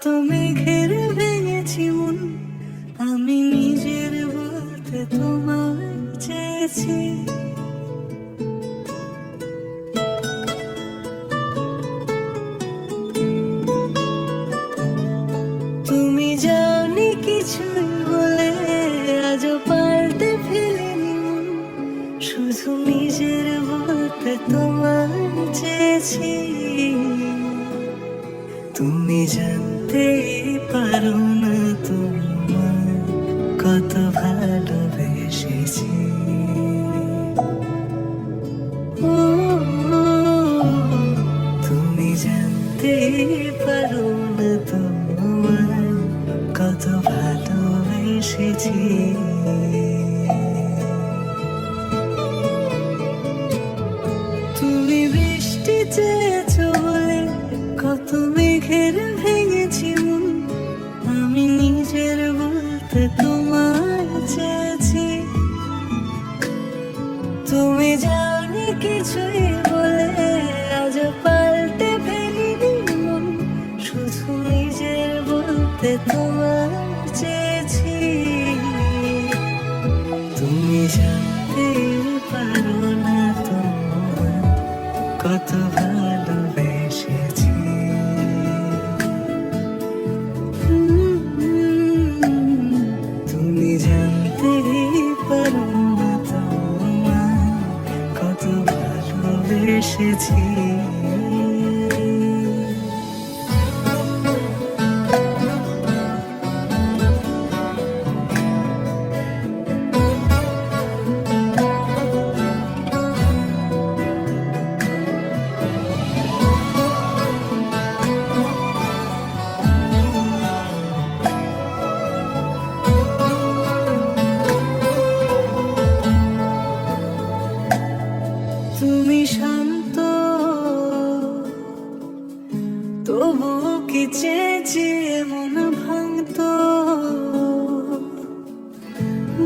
কত মেঘের ভেঙেছি মন। আমি নিজের বলতে তোমায় চেয়েছি। তুমি জানি কিছু বলে আজও পাল্টে ফেলেনি শুধু নিজের বলতে তোমায় চেয়েছি। তুমি জানতে পারো না তোমার বলতে তোমায় চেয়েছি। তুমি জানি কিছুই ভালোবেসেছি তুমি তবু কি চেয়েছি মন ভাঙত?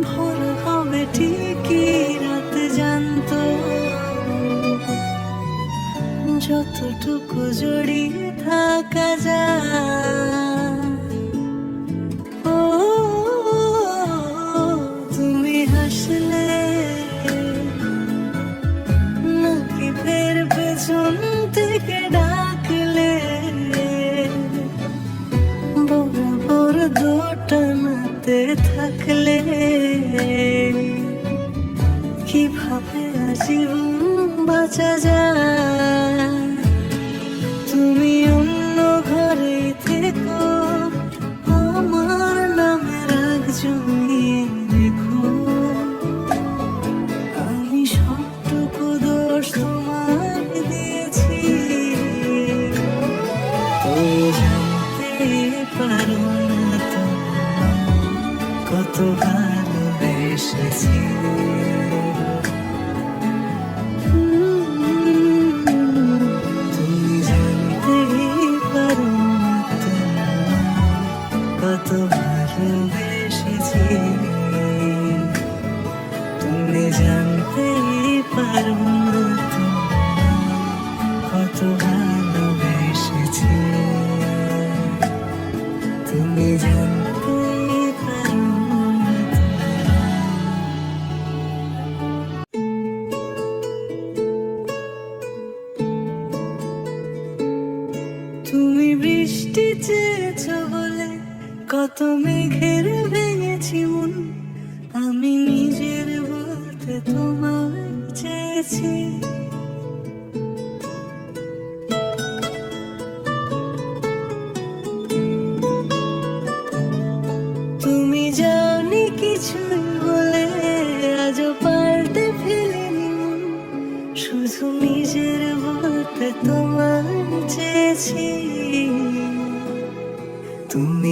ভোর হবে ঠিকই রাত জানত। যতটুকু জড়িয়ে থাকা যায় দোটানাতে থাকলে কীভাবে আজীবন বাঁচা যায়? বৃষ্টি চেয়েছ বলে কত মেঘের ভেঙেছি মন। আমি নিজের বলতে তোমার চেয়েছি।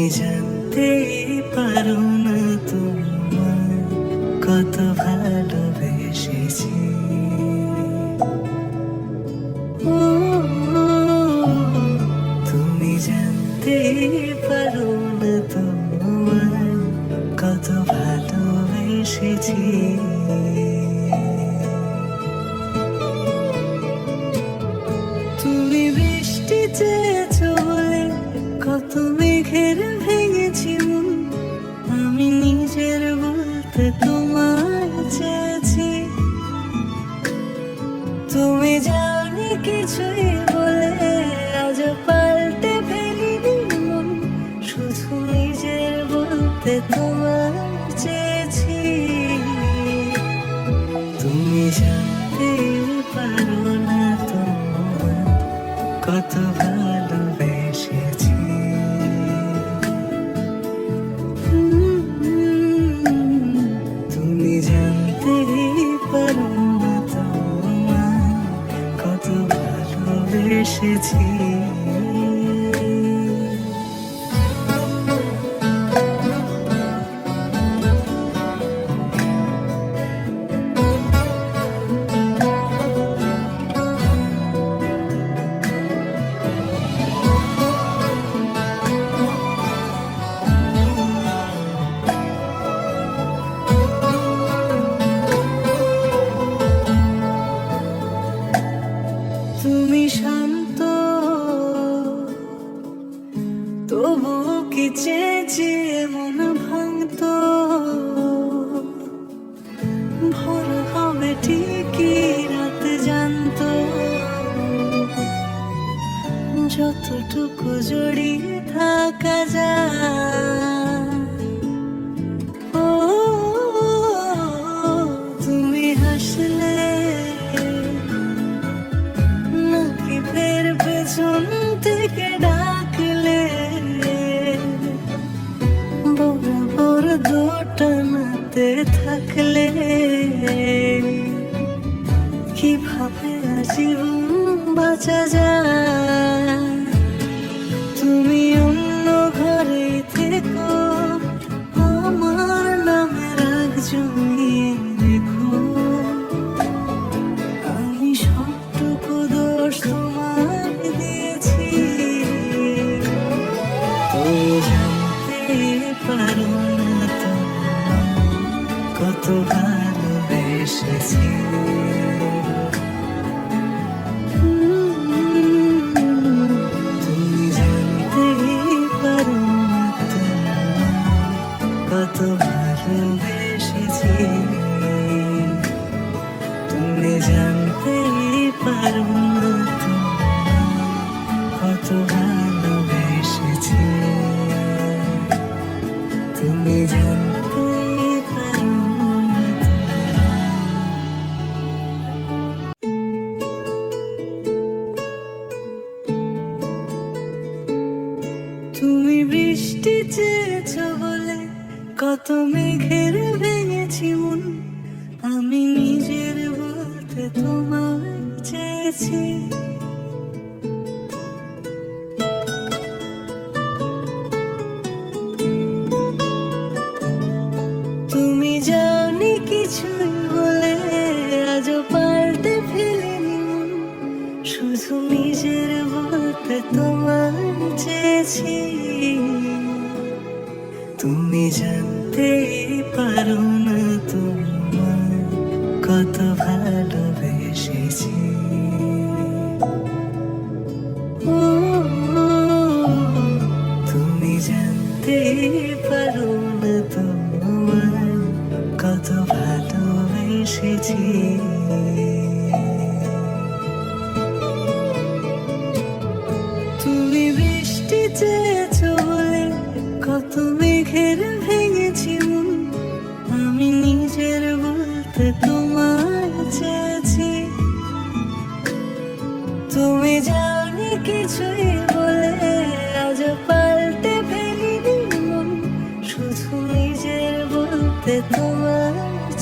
তুমি জানতে পারো না তোমার কত ভালোবেসেছি তুমি যাওনি কিছুই বলে আজ পা 车站 নিজের বলতে তোমায় চেয়েছি। পারুন তোমায় কত ভালোবেসেছি। নিজের বলতে তোমার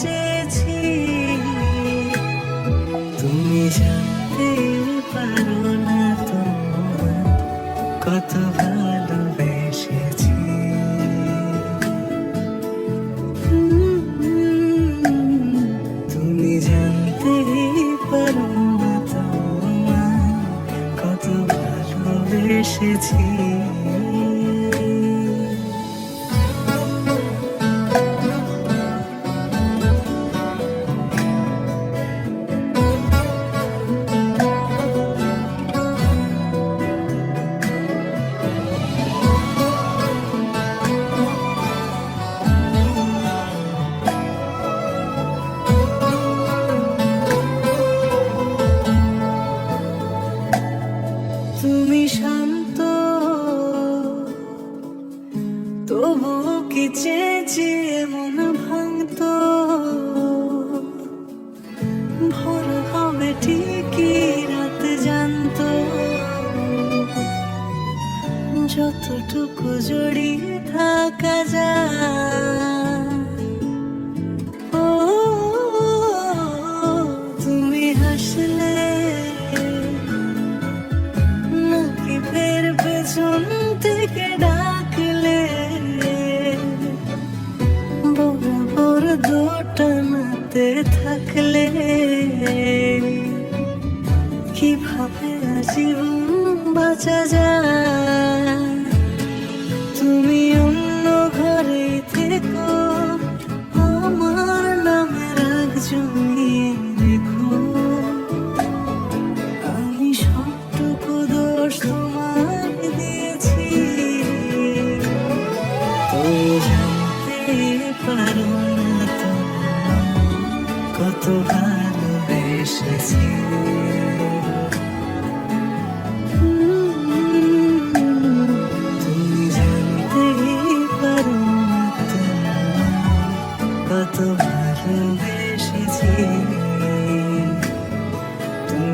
চেয়েছি। তুমি জানতে পারো না তোমার কত ভালোবেসেছি। এসেছি যতটুকু জড়িয়ে থাকা যা ও, তুমি হাসলে নাকি ফের পেছন থেকে ডাকলে? বরাবর দুটানাতে থাকলে কীভাবে জীবন বাঁচা যায়?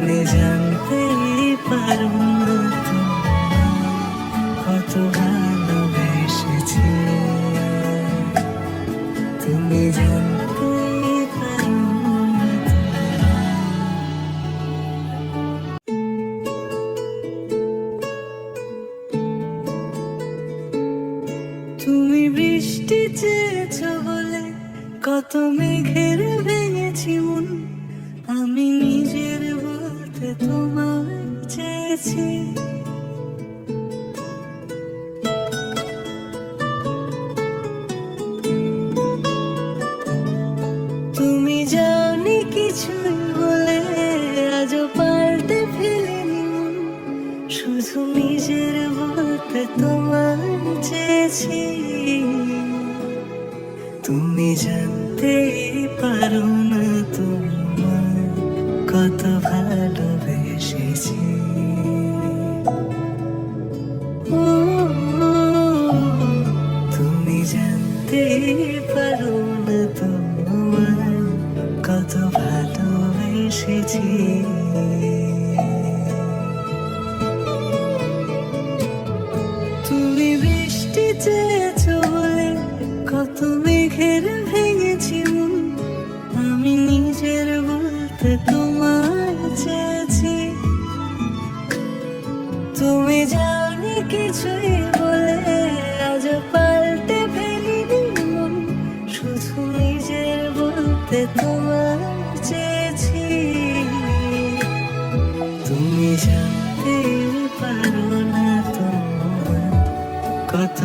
আমি জানতেই পারব না কত ভালো জানতেই পারো না তোমার কত ভালোবেসেছি তুমি জানতে পারো না তোমার কত ভালোবেসেছি জানতে পারো না তোমার কত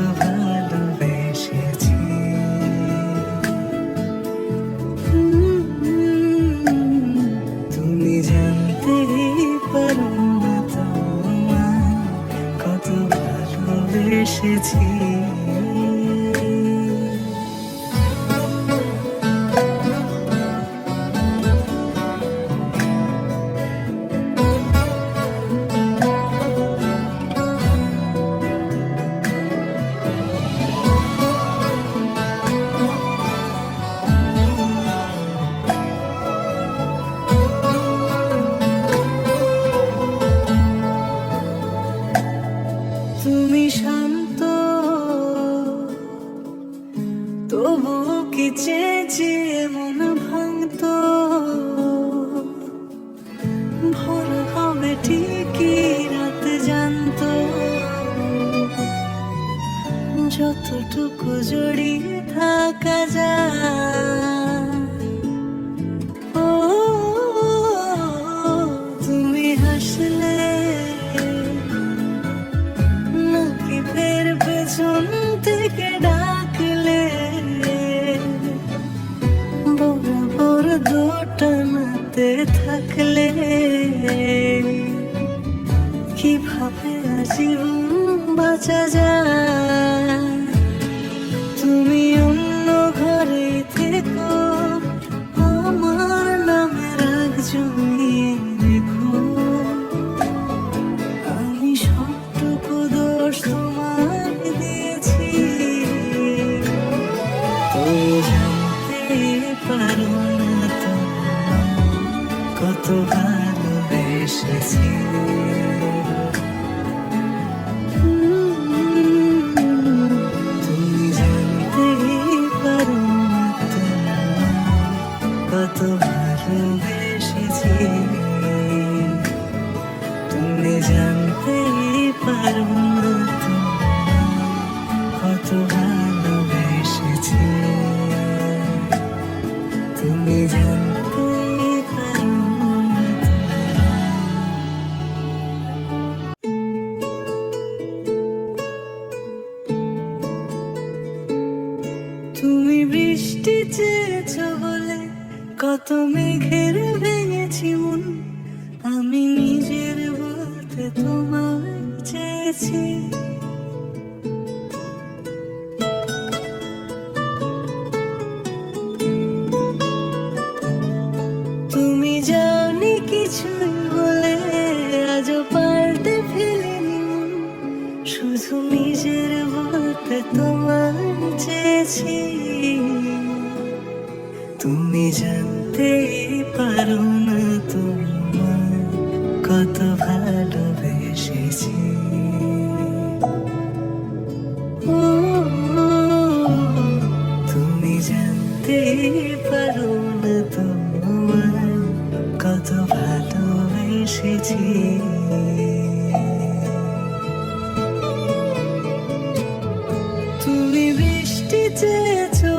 জানতেই পারো না তোমার কত ভালোবেসেছি। তুমি জানতেই পারো না তোমার কত ভালোবেসেছি। তুমি বৃষ্টি চেয়েছো